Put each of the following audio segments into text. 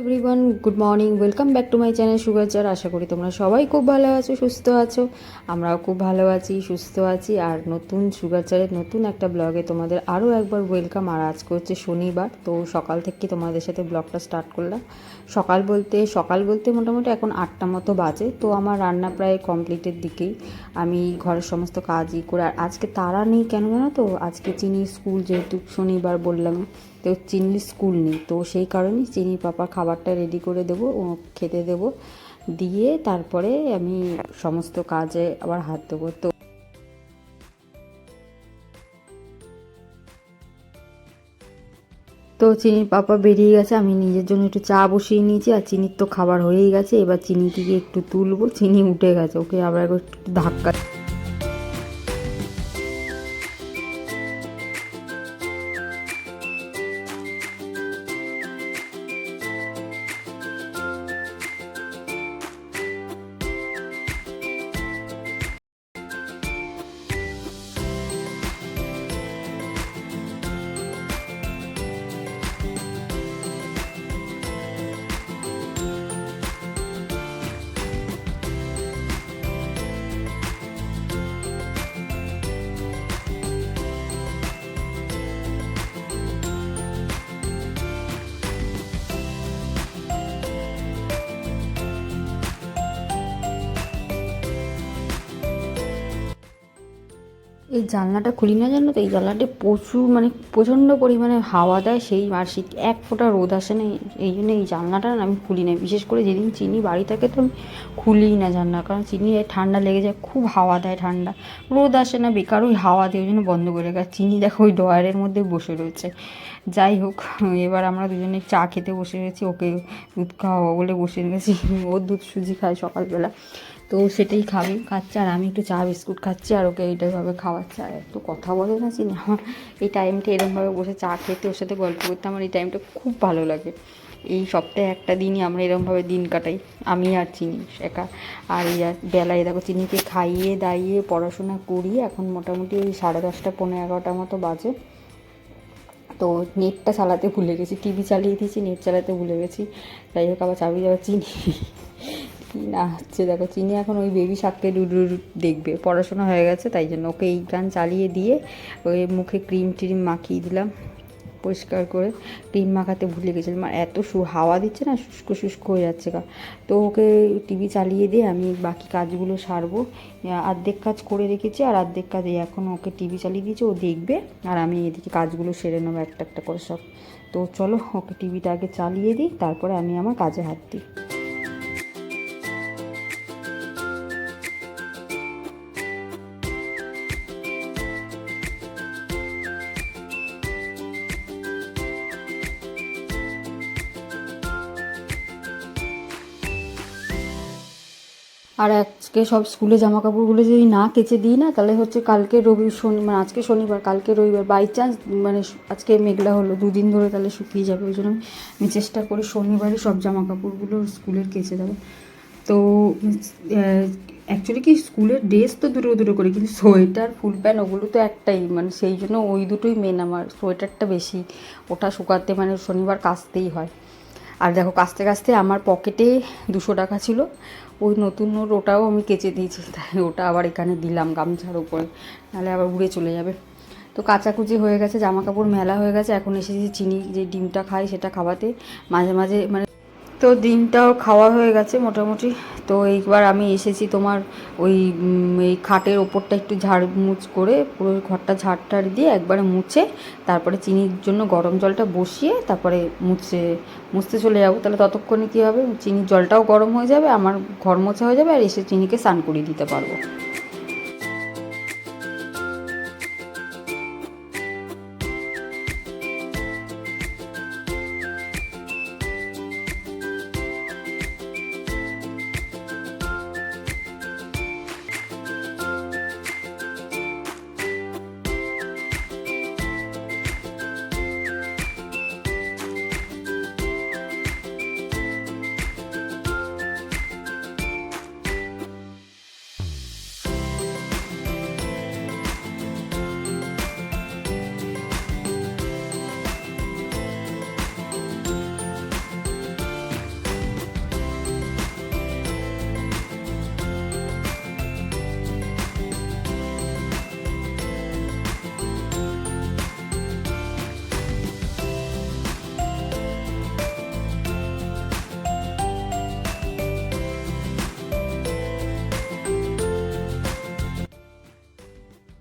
Everyone good morning welcome back to my channel sugar চার আশা করি তোমরা সবাই খুব ভালো আছো, সুস্থ আছো। আমরাও খুব ভালো আছি, সুস্থ আছি। আর নতুন সুগার চারের নতুন একটা ব্লগে তোমাদের আরও একবার ওয়েলকাম আর আজকে হচ্ছে শনিবার, তো সকাল থেকে তোমাদের সাথে ব্লগটা স্টার্ট করলাম। সকাল বলতে সকাল বলতে মোটামুটি এখন আটটা মতো বাজে, তো আমার রান্না প্রায় কমপ্লিটের দিকেই। আমি ঘরের সমস্ত কাজই করে, আর আজকে তারা নেই কেন জানো তো? আজকে চিনি স্কুল যেহেতু শনিবার বললাম তো চিনির স্কুল নেই। তো সেই কারণেই চিনি পাপা খাবারটা রেডি করে দেবো, ও খেতে দেবো। দিয়ে তারপরে আমি সমস্ত কাজে আবার হাত দেবো। তো তো চিনির পাপা বেরিয়ে গেছে, আমি নিজের জন্য একটু চা বসিয়ে নিয়েছি আর চিনির তো খাবার হয়েই গেছে। এবার চিনিটিকে একটু তুলবো, চিনি উঠে গেছে, ওকে আবার একটু ধাক্কা এই জানলাটা খুলি না জানো তো? এই জানলাটা প্রচুর মানে প্রচণ্ড পরিমাণে হাওয়া দেয় সেই আর শীত এক ফোঁটা রোদ আসে না, এই জন্য এই জানলাটা না আমি খুলি না। বিশেষ করে যেদিন চিনি বাড়ি থাকে তো আমি খুলিই না জানলা, কারণ চিনি ঠান্ডা লেগে যায়, খুব হাওয়া দেয় ঠান্ডা। রোদ আসে না, বেকার ওই হাওয়া দিয়ে ওই জন্য বন্ধ করে রাখা। চিনি দেখো ওই ডয়ারের মধ্যে বসে রয়েছে। যাই হোক, এবার আমরা দুজনে চা খেতে বসে গেছি ওকে দুধ খাওয়াবো বলে বসে গেছি ও দুধ সুজি খায় সকালবেলা। তো সেটাই খাবে, খাচ্ছে। আর আমি একটু চা, বিস্কুট খাচ্ছি, আর ওকে এইটাইভাবে খাওয়াচ্ছে। আর একটু কথা বলে না চিনি, আমার এই টাইমটা এরকমভাবে বসে চা খেতে, ওর সাথে গল্প করতে, আমার এই টাইমটা খুব ভালো লাগে। এই সপ্তাহে একটা দিনই আমরা এরকমভাবে দিন কাটাই, আমি আর চিনি একা। আর এই বেলায় দেখো, চিনিকে খাইয়ে, দাইয়ে, পড়াশোনা করিয়ে, এখন মোটামুটি ওই সাড়ে দশটা পনেরো এগারোটা মতো বাজে। তো নেটটা চালাতে ভুলে গেছি টিভি চালিয়ে দিয়েছি, নেট চালাতে ভুলে গেছি। যাই হোক, আবার চাবি যাওয়া চিনি। কি না হচ্ছে দেখো, চিনি এখন ওই বেবি শাককে ডুডু দেখবে। পড়াশোনা হয়ে গেছে, তাই জন্য ওকে এই গান চালিয়ে দিয়ে ওই মুখে ক্রিম ট্রিম মাখিয়ে দিলাম, পরিষ্কার করে। ক্রিম মাখাতে ভুলে গেছিলাম, আর এত সু, হাওয়া দিচ্ছে না, শুষ্ক শুষ্ক হয়ে যাচ্ছে গা। তো ওকে টিভি চালিয়ে দিয়ে আমি বাকি কাজগুলো সারবো। অর্ধেক কাজ করে রেখেছি, আর অর্ধেক কাজ এখন ওকে টিভি চালিয়ে দিয়েছে, ও দেখবে, আর আমি এদিকে কাজগুলো সেরে নেব একটা একটা করে সব। তো চলো, ওকে টিভিটা আগে চালিয়ে দিই, তারপরে আমি আমার কাজে হাত দিই। আর আজকে সব স্কুলে জামা কাপড়গুলো যদি না কেচে দিই না, তাহলে হচ্ছে কালকে রবি, শনি মানে আজকে শনিবার, কালকে রবিবার বাই চান্স মানে আজকে মেঘলা হলো, দুদিন ধরে তাহলে শুকিয়ে যাবে, ওই জন্য আমি চেষ্টা করি শনিবারই সব জামা কাপড়গুলো স্কুলের কেচে দেবো তো অ্যাকচুয়ালি কি স্কুলের ড্রেস তো দুটো দুটো করে, কিন্তু সোয়েটার, ফুল প্যান্ট ওগুলো তো একটাই মানে সেই জন্য ওই দুটোই মেন আমার, সোয়েটারটা বেশি, ওটা শুকাতে মানে শনিবার কাচতেই হয়। আর দেখো কাস্তে কাস্তে আমার পকেটে দুশো টাকা ছিল। ওই নতুন নোট ওটাও আমি কেচে দিয়েছি। তাই ওটা আবার এখানে দিলাম গামছার উপরে। নাহলে আবার উড়ে চলে যাবে। তো কাচাকুচি হয়ে গেছে জামা কাপড় মেলা হয়ে গেছে। এখন এসেছি চিনি, যে ডিমটা খাই সেটা খাওয়াতে। মাঝে মাঝে মানে তো দিনটাও খাওয়া হয়ে গেছে মোটামুটি। তো এইবার আমি এসেছি তোমার ওই এই খাটের ওপরটা একটু ঝাড়মুছ করে, পুরো ঘরটা ঝাড় দিয়ে একবারে মুছে, তারপরে চিনির জন্য গরম জলটা বসিয়ে তারপরে মুছে, মুছতে চলে যাব। তাহলে ততক্ষণে কী হবে? চিনির জলটাও গরম হয়ে যাবে, আমার ঘর মোছা হয়ে যাবে, আর এসে চিনিকে স্নান করিয়ে দিতে পারব।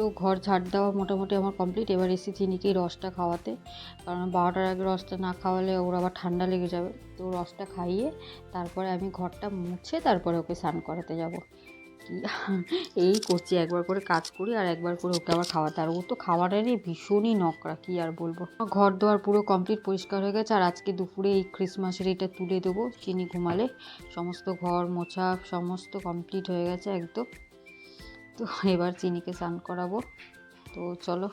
তো ঘর ঝাড় দেওয়া মোটামুটি আমার কমপ্লিট এবার এসে চিনিকে এই রসটা খাওয়াতে। কারণ বারোটার আগে রসটা না খাওয়ালে ওর আবার ঠান্ডা লেগে যাবে। তো রসটা খাইয়ে তারপরে আমি ঘরটা মুছে তারপরে ওকে স্নান করাতে যাব। এই করছি, একবার করে কাজ করি আর একবার করে ওকে আবার খাওয়াতে। আর ও তো খাওয়াটারই ভীষণই নকরা কি আর বলব। ঘর দোয়ার পুরো কমপ্লিট পরিষ্কার হয়ে গেছে আর আজকে দুপুরে এই ক্রিসমাসের এটা তুলে দেবো। চিনি ঘুমালে সমস্ত ঘর মোছা সমস্ত কমপ্লিট হয়ে গেছে একদম। তো এবার চিনিকে চান করাবো। তো চলো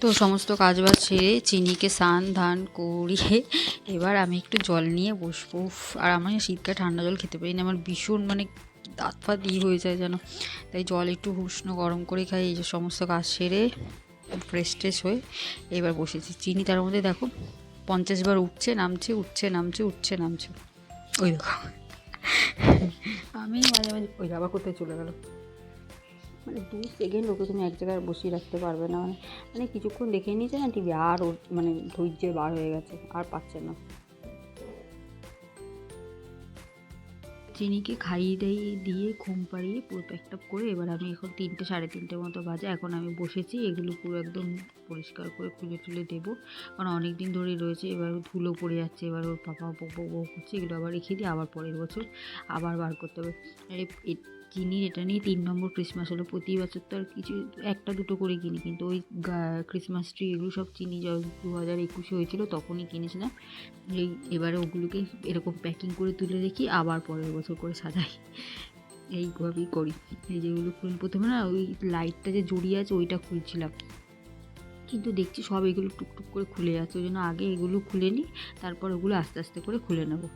তো সমস্ত কাজবাজ সেরে চিনিকে স্নান ধান করিয়ে এবার আমি একটু জল নিয়ে বসবো। আর আমার শীতকালে ঠান্ডা জল খেতে পারি না। আমার ভীষণ মানে দাঁত ফাত ই হয়ে যায় যেন। তাই জল একটু উষ্ণ গরম করে খাই, এই যে সমস্ত কাজ সেরে ফ্রেশ ট্রেশ হয়ে এবার বসেছি। চিনি তার মধ্যে দেখো পঞ্চাশ বার উঠছে, নামছে উঠছে নামছে উঠছে, নামছে। ওই দেখো। আমি মাঝে মাঝে ওই আবার কোথায় চলে গেলো? মানে দু সেকেন্ড ওকে তুমি এক জায়গায় বসিয়ে রাখতে পারবে না। মানে মানে কিছুক্ষণ দেখে নিয়েছে না টিভি আর ওর মানে ধৈর্য বার হয়ে গেছে, আর পাচ্ছে না। চিনিকে খাইয়ে দাইয়ে দিয়ে ঘুম পাড়িয়ে পুরো প্যাকটাপ করে এবার আমি এখন তিনটে, সাড়ে তিনটে মতো বাজে। এখন আমি বসেছি, এগুলো পুরো একদম পরিষ্কার করে খুলে টুলে দেবো। কারণ অনেক দিন ধরেই রয়েছে, এবার ধুলো পড়ে যাচ্ছে, এবার ওর পাপা বক বক করছে, এগুলো আবার রেখে দিয়ে আবার পরের বছর আবার বার করতে হবে। এ- এটা নিয়ে তিন নম্বর ক্রিসমাস হলো। প্রতি বছর তো আর কিছু, একটা দুটো করে কিনি, কিন্তু ওই ক্রিসমাস ট্রি এগুলো সব চিনি দু হাজার একুশে হয়েছিল, তখনই কিনেছিলাম। এই এবারে ওগুলোকে এরকম প্যাকিং করে তুলে রেখি আবার পরের বছর করে সাজাই। এইভাবেই করি। এই যেগুলো খুল প্রথমে না ওই লাইটটা যে জড়িয়ে আছে, ওইটা খুলছিলাম। কিন্তু দেখছি সব এগুলো টুকটুক করে খুলে যাচ্ছে, ওই জন্য আগে এগুলো খুলে নিই, তারপর ওগুলো আস্তে আস্তে করে খুলে নেব।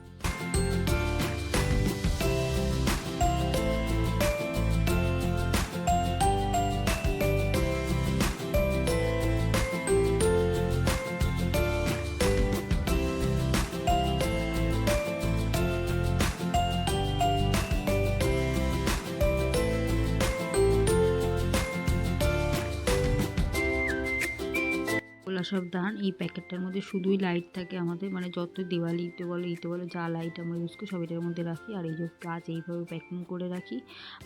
ওগুলো সব দান, এই প্যাকেটটার মধ্যে শুধুই লাইট থাকে আমাদের মানে যত দিওয়ালিতে বলো, ইতে বলো, যা লাইট আমরা ইউজ করি সব এটার মধ্যে রাখি। আর এই যে গাছ এইভাবে প্যাকিং করে রাখি।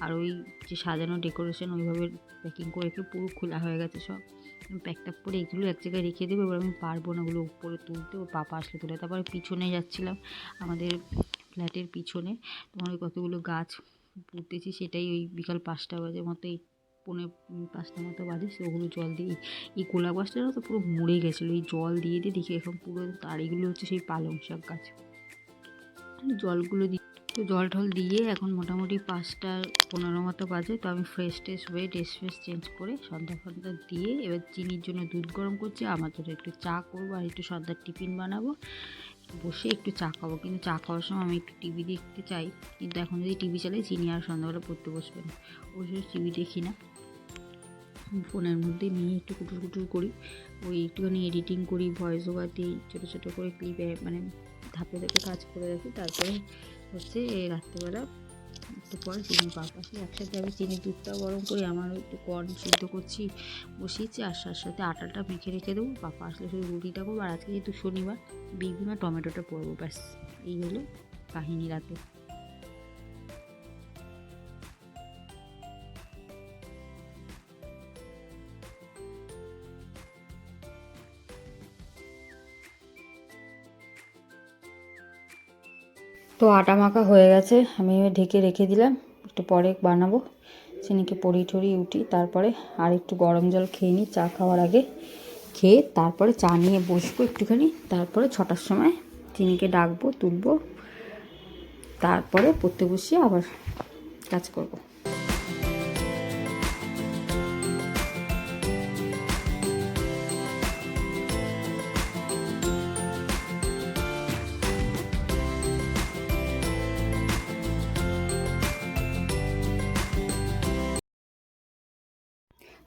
আর ওই যে সাজানো ডেকোরেশন ওইভাবে প্যাকিং করে রেখে, পুরো খোলা হয়ে গেছে সব। প্যাকট্যাক করে এগুলো এক জায়গায় রেখে দেবো, এবার আমি পারব না ওগুলো উপরে তুলতে, ওর পাপা আসলে তুলে তারপরে পিছনে যাচ্ছিলাম, আমাদের ফ্ল্যাটের পিছনে। তোমার কতগুলো গাছ পুঁতেছি সেটাই ওই বিকাল পাঁচটা বাজে মতো পৌনে পাঁচটা মতো বাজে সেগুলো জল দিয়ে, এই কোলা গাছটা তো পুরো মরে গেছিল এই জল দিয়ে দিয়ে দেখি এখন পুরো তার, এগুলো হচ্ছে সেই পালং শাক গাছ। জলগুলো দিই তো জল টল দিয়ে এখন মোটামুটি পাঁচটা পনেরো মতো বাজে, তো আমি ফ্রেশ ট্রেশ হয়ে ড্রেস ফ্রেশ চেঞ্জ করে সন্ধ্যা ফন্ধ্যা দিয়ে এবার চিনির জন্য দুধ গরম করছি, আমার জন্য একটু চা করব আর একটু সন্ধ্যার টিফিন বানাবো। বসে একটু চা খাব, কিন্তু চা খাওয়ার সময় আমি একটু টিভি দেখতে চাই, কিন্তু এখন যদি টিভি চালাই, চিনি আর সন্ধ্যাবেলা পড়তে বসবে না। অবশ্য টিভি দেখি না। ফোনের মধ্যে নিয়ে একটু কুটুর কুটুর করি। ওই একটুখানি এডিটিং করি ভয়েস ওভার দিই, ছোটো ছোটো করে ক্লিপে মানে ধাপে ধাপে কাজ করে রাখি। তারপরে হচ্ছে রাত্রেবেলা একটু পরে চিনি পাক আসে। একসাথে আমি চিনির দুধটাও গরম করি আমারও একটু কর্ন সিদ্ধ করছি, বসিয়েছি আর সাথে সাথে আটাটা মেখে রেখে দেবো। পাপা আসলে শুধু রুটিটা করব। আর আজকে যেহেতু শনিবার বেগুন আর টমেটোটা পরবো ব্যাস। এই হলো কাহিনী রাতে। তো আটা মাখা হয়ে গেছে, আমি ঢেকে রেখে দিলাম, একটু পরে বানাবো। চিনিকে পরি টরি উঠি তারপরে আর একটু গরম জল খেয়ে নিই, চা খাওয়ার আগে খেয়ে তারপরে চা নিয়ে বসবো একটুখানি, তারপরে ছটার সময় চিনিকে ডাকবো, তুলবো, তারপরে পড়তে বসিয়ে আবার কাজ করব।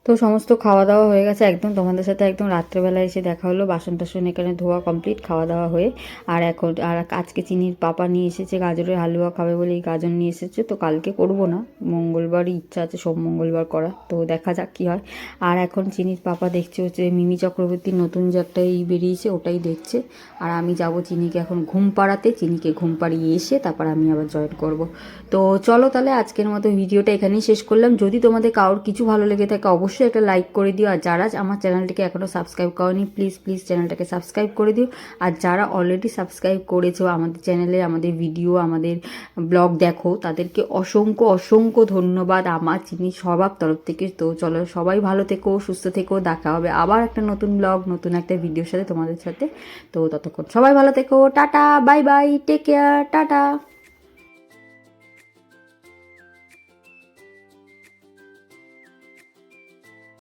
তো সমস্ত খাওয়া দাওয়া হয়ে গেছে। একদম তোমাদের সাথে একদম রাত্রেবেলা এসে দেখা হলো। বাসন টাসন এখানে ধোয়া কমপ্লিট খাওয়া দাওয়া হয়ে। আর এখন, আর আজকে চিনির পাপা নিয়ে এসেছে, গাজরের হালুয়া খাবে বলে এই গাজর নিয়ে এসেছে। তো কালকে করব না, মঙ্গলবারই ইচ্ছা আছে সোম মঙ্গলবার করা। তো দেখা যাক কী হয়। আর এখন চিনির পাপা দেখছে হচ্ছে মিমি চক্রবর্তীর নতুন যে একটা ই বেরিয়েছে, ওটাই দেখছে। আর আমি যাব চিনিকে এখন ঘুম পাড়াতে, চিনিকে ঘুম পাড়িয়ে এসে তারপর আমি আবার জয়েন করব। তো চলো তাহলে আজকের মতো ভিডিওটা এখানেই শেষ করলাম। যদি তোমাদের কারোর কিছু ভালো লেগে থাকে, অবশ্যই একটা লাইক করে দিও। আর যারা আমার চ্যানেলটিকে এখনও সাবস্ক্রাইব করনি প্লিজ প্লিজ চ্যানেলটাকে সাবস্ক্রাইব করে দিও। আর যারা অলরেডি সাবস্ক্রাইব করেছ আমাদের চ্যানেলে আমাদের ভিডিও আমাদের ব্লগ দেখো, তাদেরকে অসংখ্য অসংখ্য ধন্যবাদ। আমার চিনি স্বভাব তরফ থেকে, তো চলো সবাই ভালো থেকো, সুস্থ থেকো, দেখা হবে আবার একটা নতুন ব্লগ নতুন একটা ভিডিওর সাথে তোমাদের সাথে। তো ততক্ষণ সবাই ভালো থেকো, tata bye bye take care tata.